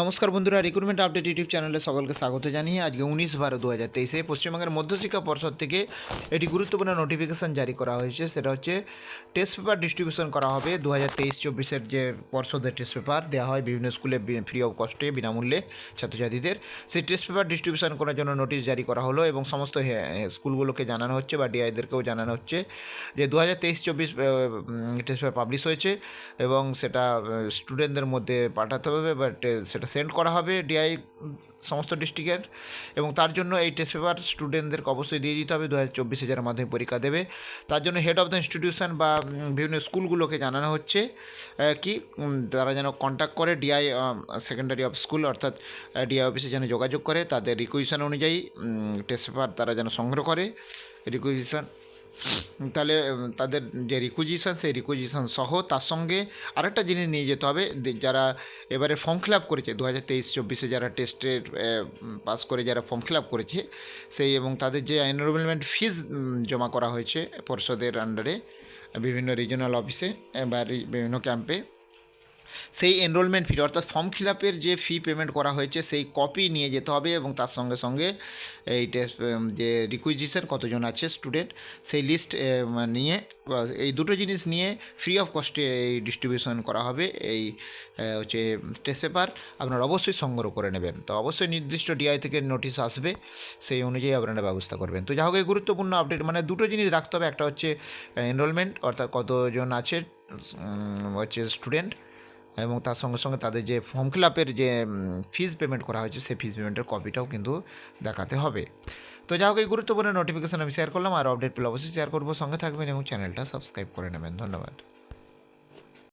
নমস্কার বন্ধুরা recruitment update YouTube চ্যানেলে সকলকে স্বাগত জানিয়ে আজকে উনিশ বারো দু হাজার তেইশে পশ্চিমবঙ্গের মধ্যশিক্ষা পর্ষদ থেকে একটি গুরুত্বপূর্ণ নোটিফিকেশান জারি করা হয়েছে। সেটা হচ্ছে টেস্ট পেপার ডিস্ট্রিবিউশন করা হবে দু হাজার তেইশ চব্বিশের যে পর্ষদের টেস্ট পেপার দেওয়া হয় বিভিন্ন স্কুলে ফ্রি অফ কস্টে বিনামূল্যে ছাত্রছাত্রীদের। সেই টেস্ট পেপার ডিস্ট্রিবিউশন করার জন্য নোটিশ জারি করা হলো এবং সমস্ত স্কুলগুলোকে জানানো হচ্ছে বা ডিআইদেরকেও জানানো হচ্ছে যে দু হাজার তেইশ চব্বিশ টেস্ট পেপার পাবলিশ হয়েছে এবং সেটা স্টুডেন্টদের মধ্যে পাঠাতে হবে বাট সেটা সেন্ড করা হবে ডিআই সমস্ত ডিস্ট্রিক্টের এবং তার জন্য এই টেস্ট পেপার স্টুডেন্টদেরকে অবশ্যই দিয়ে দিতে হবে। দু হাজার চব্বিশে যারা মাধ্যমিক পরীক্ষা দেবে, তার জন্য হেড অফ দ্য ইনস্টিটিউশন বা বিভিন্ন স্কুলগুলোকে জানানো হচ্ছে কি তারা যেন কন্ট্যাক্ট করে ডিআই সেকেন্ডারি অফ স্কুল অর্থাৎ ডিআই অফিসে যেন যোগাযোগ করে, তাদের রিকুইশন অনুযায়ী টেস্ট পেপার তারা যেন সংগ্রহ করে। রিকুইজিশন তাহলে তাদের যে রিকুইজিশান সেই রিকুইজিশান সহ তার সঙ্গে আরেকটা জিনিস নিয়ে যেতে হবে। যারা এবারে ফর্ম ফিল আপ করেছে দু হাজার তেইশ, চব্বিশে যারা টেস্টের পাস করে যারা ফর্ম ফিল আপ করেছে, সেই এবং তাদের যে এনরোলমেন্ট ফিজ জমা করা হয়েছে পর্ষদের আন্ডারে বিভিন্ন রিজনাল অফিসে বা বিভিন্ন ক্যাম্পে সেই এনরোলমেন্ট ফি অর্থাৎ ফর্ম ফিল আপের যে ফি পেমেন্ট করা হয়েছে, সেই কপি নিয়ে যেতে হবে এবং তার সঙ্গে সঙ্গে এই টেস্ট যে রিকুইজিশন কতজন আছে স্টুডেন্ট সেই লিস্ট নিয়ে এই দুটো জিনিস নিয়ে ফ্রি অফ কস্টে এই ডিস্ট্রিবিউশন করা হবে, এই হচ্ছে টেস্ট পেপার আপনারা অবশ্যই সংগ্রহ করে নেবেন। তো অবশ্যই নির্দিষ্ট ডিআই থেকে নোটিশ আসবে, সেই অনুযায়ী আপনারা ব্যবস্থা করবেন। তো যা হোক এই গুরুত্বপূর্ণ আপডেট মানে দুটো জিনিস রাখতে হবে, একটা হচ্ছে এনরোলমেন্ট অর্থাৎ কতজন আছে হচ্ছে স্টুডেন্ট এবং তার সঙ্গে সঙ্গে তাদের যে ফর্ম ফিল আপের যে ফিজ পেমেন্ট করা হয়েছে, সেই ফিজ পেমেন্টের কপিটাও কিন্তু দেখাতে হবে। তো যা হোক, এই গুরুত্বপূর্ণ নোটিফিকেশান আমি শেয়ার করলাম। আর আপডেট পেলে অবশ্যই শেয়ার করব। সঙ্গে থাকবেন এবং চ্যানেলটা সাবস্ক্রাইব করে নেবেন। ধন্যবাদ।